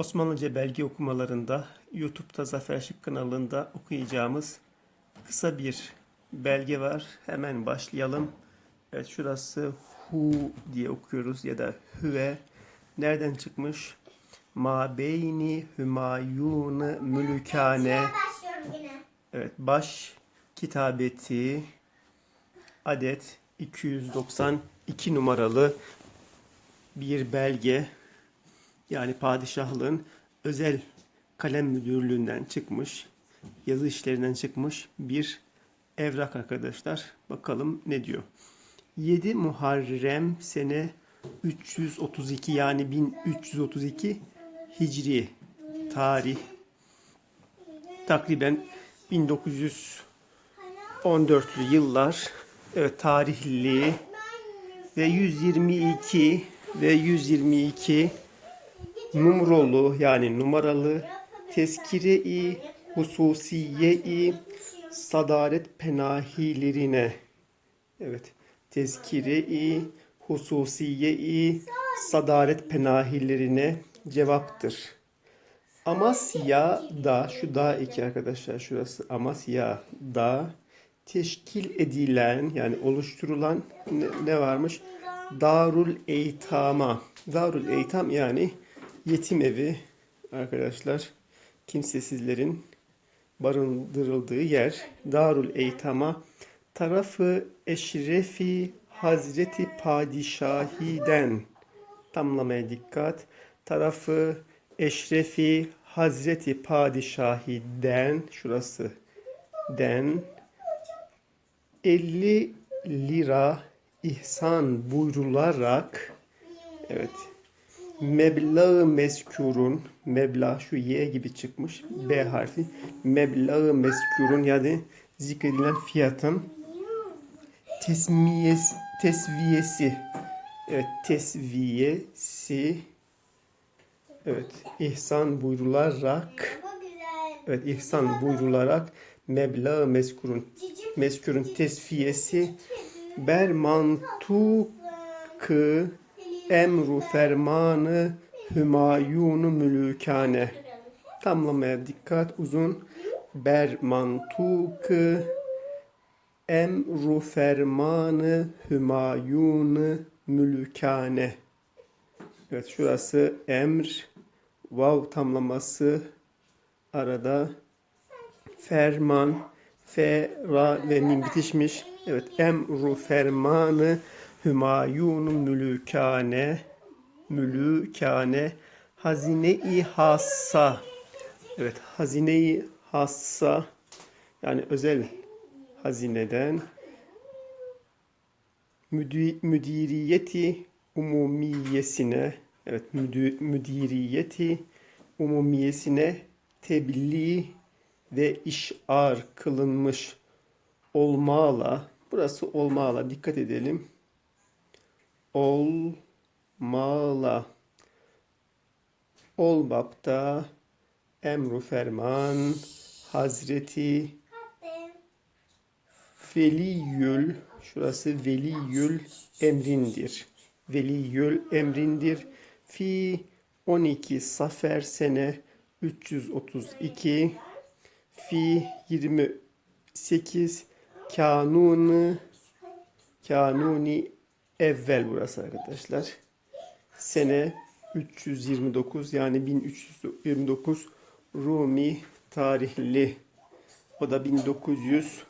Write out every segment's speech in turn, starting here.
Osmanlıca belge okumalarında YouTube'da Zafer Şık kanalında okuyacağımız kısa bir belge var. Hemen başlayalım. Evet şurası hu diye okuyoruz ya da hüve. Nereden çıkmış? Ma beyni hümayunu mülükane. Evet baş kitabeti adet 292 numaralı bir belge yani padişahlığın özel kalem müdürlüğünden çıkmış yazı işlerinden çıkmış bir evrak arkadaşlar. Bakalım ne diyor. 7 Muharrem sene 332 yani 1332 Hicri tarih takriben 1914'lü yıllar evet tarihli ve 122 ve 122 numaralı yani numaralı tezkire-i hususiye-i sadaret penahilerine evet tezkire-i hususiye-i sadaret penahilerine cevaptır. Amasya'da şu da iki arkadaşlar şurası Amasya'da teşkil edilen yani oluşturulan ne, ne varmış? Darul Eytama. Darul Eytam yani yetim evi arkadaşlar. Kimsesizlerin barındırıldığı yer. Darul Eytama tarafı Eşrefi Hazreti Padişahiden tamlamaya dikkat. Tarafı Eşrefi Hazreti Padişahiden şurası den 50 lira ihsan buyrularak evet meblağı mezkurun meblağ şu y gibi çıkmış b harfi. Meblağı mezkurun yani zikredilen fiyatın tesmiyesi tesviyesi. Evet tesviyesi. Evet ihsan buyrularak evet ihsan buyrularak meblağ mezkurun Cicim mezkurun tesfiyesi ber mantukı emru fermanı hümayunu mülükane. Tamlamaya dikkat uzun. Ber mantukı emru fermanı hümayunu mülükane. Evet şurası emr. Vav tamlaması. Arada ferman. Fe ra ve mim bitişmiş. Evet emru fermanı hümayunu mülükane mülükane hazine-i hassa. Evet hazine-i hassa yani özel hazineden müdi- müdiriyeti umumiyesine evet müdiriyeti umumiyesine tebliğ ve işar kılınmış olmağla burası olmağla dikkat edelim olmağla olmakta emru ferman Hazreti veliyül şurası veliyül emrindir. Veliyül emrindir. Fi 12 Safer sene 332 fi 28 kanunu kanuni evvel burası arkadaşlar. Sene 329 yani 1329 Rumi tarihli. O da 1900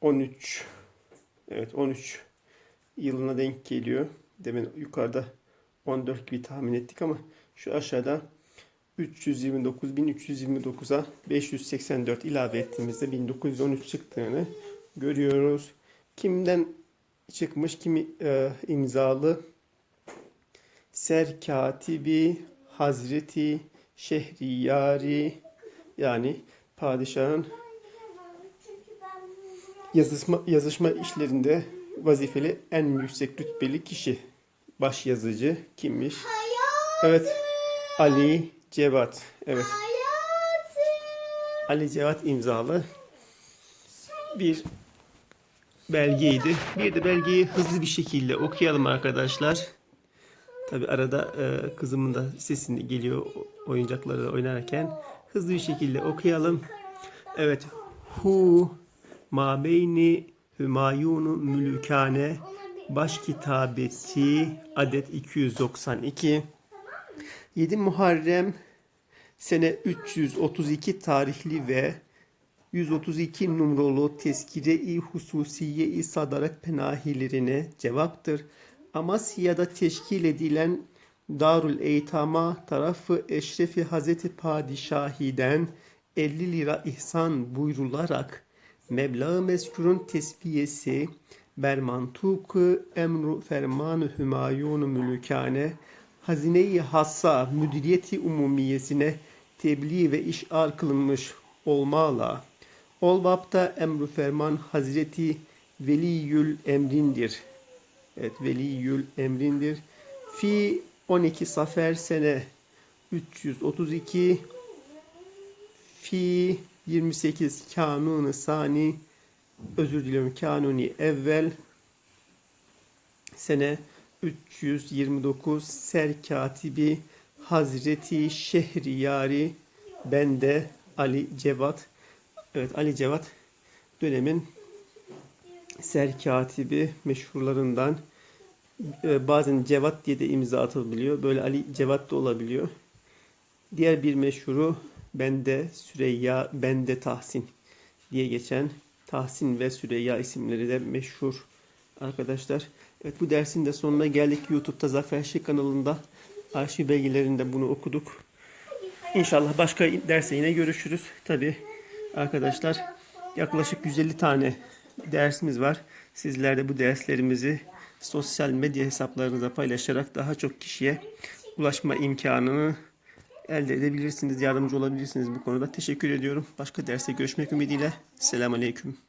13 evet 13 yılına denk geliyor. Demin yukarıda 14 gibi tahmin ettik ama şu aşağıda 329 1329'a 584 ilave ettiğimizde 1913 çıktığını görüyoruz. Kimden çıkmış? Kimi e, imzalı? Serkatibi Hazreti Şehriyari yani padişahın yazışma, yazışma işlerinde vazifeli en yüksek rütbeli kişi. Baş yazıcı kimmiş? Evet. Ali Cevat. Evet. Ali Cevat imzalı bir belgeydi. Bir de belgeyi hızlı bir şekilde okuyalım arkadaşlar. Tabi arada e, kızımın da sesini geliyor oyuncakları oynarken. Hızlı bir şekilde okuyalım. Evet. Hu ma beyni hümayunu mülükane baş kitabeti adet 292 7 Muharrem sene 332 tarihli ve 132 numaralı Tezkire-i Hususiye-i Sadaret Penahilerine cevaptır. Amasya'da teşkil edilen Darül Eytam'a tarafı Eşrefi Hazreti Padişahi'den 50 lira ihsan buyrularak meblağ mezkurun tesbiyesi bermantuk emru fermanı hümayunu mülükane hazine-i hassa müdüriyeti umumiyesine tebliğ ve işar kılınmış olmalı. Ol bapta emru ferman Hazreti Veliyül Emrindir. Evet Veliyül Emrindir. Fi 12 Safer sene 332 Fi 28 Kanuni Sani özür diliyorum Kanuni evvel sene 329 Serkatibi Hazreti Şehriyari Bende Ali Cevat Evet Ali Cevat dönemin serkatibi meşhurlarından Ee, bazen Cevat diye de imza atılabiliyor. Böyle Ali Cevat da olabiliyor. Diğer bir meşhuru Bende Süreyya Bende Tahsin diye geçen Tahsin ve Süreyya isimleri de meşhur arkadaşlar. Evet bu dersin de sonuna geldik. YouTube'da Zafer Şık kanalında arşiv belgelerinde bunu okuduk. İnşallah başka derste yine görüşürüz. Tabi arkadaşlar yaklaşık 150 tane dersimiz var. Sizler de bu derslerimizi sosyal medya hesaplarınıza paylaşarak daha çok kişiye ulaşma imkanını elde edebilirsiniz, yardımcı olabilirsiniz bu konuda. Teşekkür ediyorum. Başka derste görüşmek ümidiyle. Selamun Aleyküm.